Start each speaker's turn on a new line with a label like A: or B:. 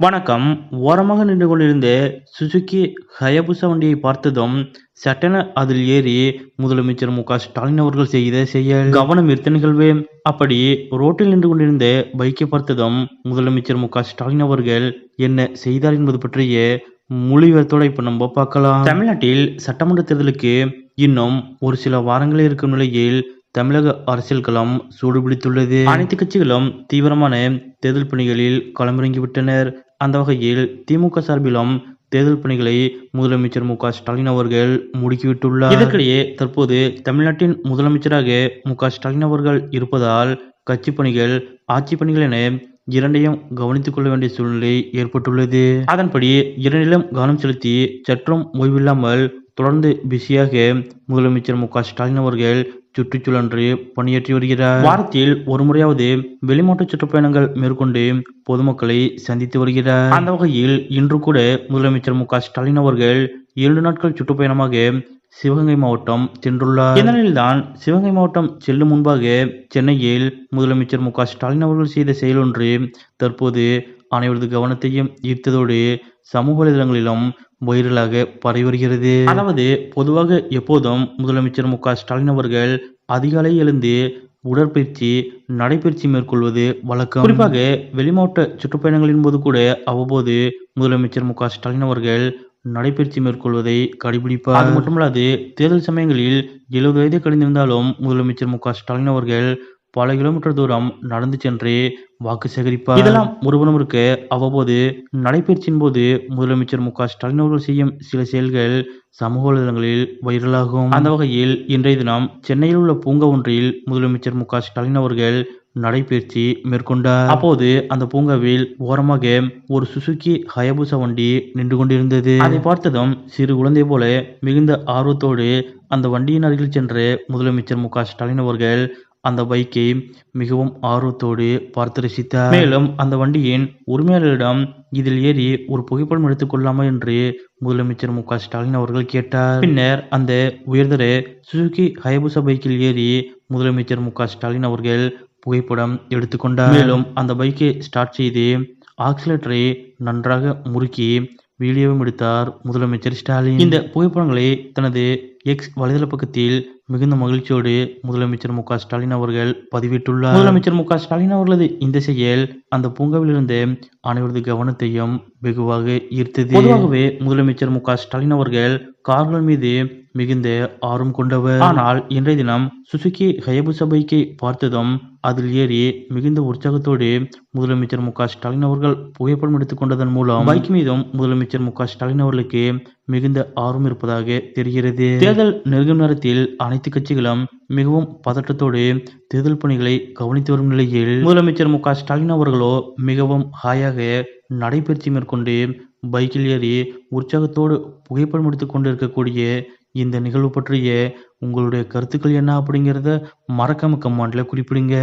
A: வணக்கம். ஓரமாக நின்று கொண்டிருந்த சுசுகி ஹயபுசா வண்டியை பார்த்ததும் சட்டென அதில் ஏறி முதலமைச்சர் மு க ஸ்டாலின் அவர்கள் செய்த செய்ய கவனம் ஈர்த்த நிகழ்வு. அப்படி ரோட்டில் நின்று கொண்டிருந்த பைக்கை பார்த்ததும் முதலமைச்சர் மு க ஸ்டாலின் அவர்கள் என்ன செய்தார் என்பது பற்றிய முழு இப்ப நம்ம பார்க்கலாம். தமிழ்நாட்டில் சட்டமன்ற தேர்தலுக்கு இன்னும் ஒரு சில வாரங்களே இருக்கும் நிலையில் தமிழக அரசியல் களம் சூடுபிடித்துள்ளது. அனைத்து கட்சிகளும் தீவிரமான தேர்தல் பணிகளில் களமிறங்கிவிட்டனர். அந்த வகையில் திமுக சார்பிலும் தேர்தல் பணிகளை முதலமைச்சர் மு க ஸ்டாலின் அவர்கள் முடுக்கிவிட்டுள்ளார். இதற்கிடையே தற்போது தமிழ்நாட்டின் முதலமைச்சராக மு க ஸ்டாலின் அவர்கள் இருப்பதால் கட்சி பணிகள் ஆட்சி பணிகள் என இரண்டையும் கவனித்துக் கொள்ள வேண்டிய சூழ்நிலை ஏற்பட்டுள்ளது. அதன்படி இரண்டிலும் கவனம் செலுத்தி சற்றும் ஓய்வில்லாமல் தொடர்ந்து பிஸியாக முதலமைச்சர் மு க ஸ்டாலின் அவர்கள் சுற்றுச்சூழன்று பணியாற்றி வருகிறார். வாரத்தில் ஒரு முறையாவது வெளிமாவட்ட சுற்றுப்பயணங்கள் மேற்கொண்டு பொதுமக்களை சந்தித்து வருகிறார். அந்த வகையில் இன்று கூட முதலமைச்சர் மு ஸ்டாலின் அவர்கள் இரண்டு நாட்கள் சுற்றுப்பயணமாக சிவகங்கை மாவட்டம் சென்றுள்ளார். இந்நிலையில்தான் சிவகங்கை மாவட்டம் செல்லும் முன்பாக சென்னையில் முதலமைச்சர் மு ஸ்டாலின் அவர்கள் செய்த செயல் ஒன்று தற்போது அனைவரது கவனத்தையும் ஈர்த்ததோடு சமூக வலைதளங்களிலும் வைரலாக பரவி வருகிறது அதாவது பொதுவாக எப்போதும் முதலமைச்சர் மு ஸ்டாலின் அவர்கள் அதிகாலை எழுந்து உடற்பயிற்சி நடைபயிற்சி மேற்கொள்வது வழக்கம். குறிப்பாக வெளிமாவட்ட சுற்றுப்பயணங்களின் போது கூட அவ்வப்போது முதலமைச்சர் மு ஸ்டாலின் அவர்கள் நடைபயிற்சி மேற்கொள்வதை கடைபிடிப்பார். அது மட்டுமல்லாது தேர்தல் சமயங்களில் எழுபது வயதை கடிந்திருந்தாலும் முதலமைச்சர் மு ஸ்டாலின் அவர்கள் பல கிலோமீட்டர் தூரம் நடந்து சென்று வாக்கு சேகரிப்பார். இதெல்லாம் ஒருபுறம் இருக்க அவ்வப்போது நடைபயிற்சியின் போது முதலமைச்சர் மு க ஸ்டாலின் அவர்கள் செய்யும் சில செயல்கள் சமூக வலைதளங்களில் வைரலாகும். அந்த வகையில் இன்றைய தினம் சென்னையில் உள்ள பூங்கா ஒன்றில் முதலமைச்சர் மு க ஸ்டாலின் அவர்கள் நடைபயிற்சி மேற்கொண்டார். அப்போது அந்த பூங்காவில் ஓரமாக ஒரு சுசுகி ஹயபுசா வண்டி நின்று கொண்டிருந்தது. அதை பார்த்ததும் சிறு குழந்தை போல மிகுந்த ஆர்வத்தோடு அந்த வண்டியின் அருகில் சென்ற முதலமைச்சர் மு க ஸ்டாலின் அவர்கள் அந்த பைக்கை மிகவும் ஆர்வத்தோடு பார்த்து ரசித்தார். மேலும் அந்த வண்டியின் உரிமையாளரிடம் இதில் ஏறி ஒரு புகைப்படம் எடுத்துக்கொள்ளாமா என்று முதலமைச்சர் மு க ஸ்டாலின் அவர்கள் கேட்டார். பின்னர் அந்த உயர்தர சுசுகி ஹயபுசா பைக்கில் ஏறி முதலமைச்சர் மு க ஸ்டாலின் அவர்கள் புகைப்படம் எடுத்துக்கொண்டார் மேலும் அந்த பைக்கை ஸ்டார்ட் செய்து ஆக்சிலேட்டரை நன்றாக முறுக்கி வீடியோவும் எடுத்தார் முதலமைச்சர் ஸ்டாலின். இந்த புகைப்படங்களை தனது எக்ஸ் வலைதள பக்கத்தில் மிகுந்த மகிழ்ச்சியோடு முதலமைச்சர் மு ஸ்டாலின் அவர்கள் பதிவிட்டுள்ளார். முதலமைச்சர் மு ஸ்டாலின் அவர்களது இந்த செயல் அந்த பூங்காவில் இருந்த அனைவரது கவனத்தையும் வெகுவாக ஈர்த்தது. பொதுவாகவே முதலமைச்சர் மு ஸ்டாலின் அவர்கள் கார்கள் மீது மிகுந்த ஆர்வம் கொண்டவர். ஆனால் இன்றைய தினம் சுசுகி ஹயபுசா பைக்கை பார்த்ததும் அதில் ஏறி மிகுந்த உற்சாகத்தோடு முதலமைச்சர் மு ஸ்டாலின் அவர்கள் புகைப்படம் எடுத்துக் கொண்டதன் மூலம் பைக் மீதும் முதலமைச்சர் மு ஸ்டாலின் அவர்களுக்கு மிகுந்த ஆர்வம் இருப்பதாக தெரிகிறது. தேர்தல் நெருங்கும் நேரத்தில் அனைத்து கட்சிகளும் மிகவும் பதட்டத்தோடு தேர்தல் பணிகளை கவனித்து வரும் நிலையில் முதலமைச்சர் மு ஸ்டாலின் அவர்களோ மிகவும் ஹாயாக நடைபயிற்சி மேற்கொண்டு பைக்கில் ஏறி உற்சாகத்தோடு புகைப்படம் எடுத்துக் கொண்டிருக்கக்கூடிய இந்த நிகழ்வு பற்றிய உங்களுடைய கருத்துக்கள் என்ன அப்படிங்கிறத மறக்காம கமாண்டில் குறிப்பிடுங்க.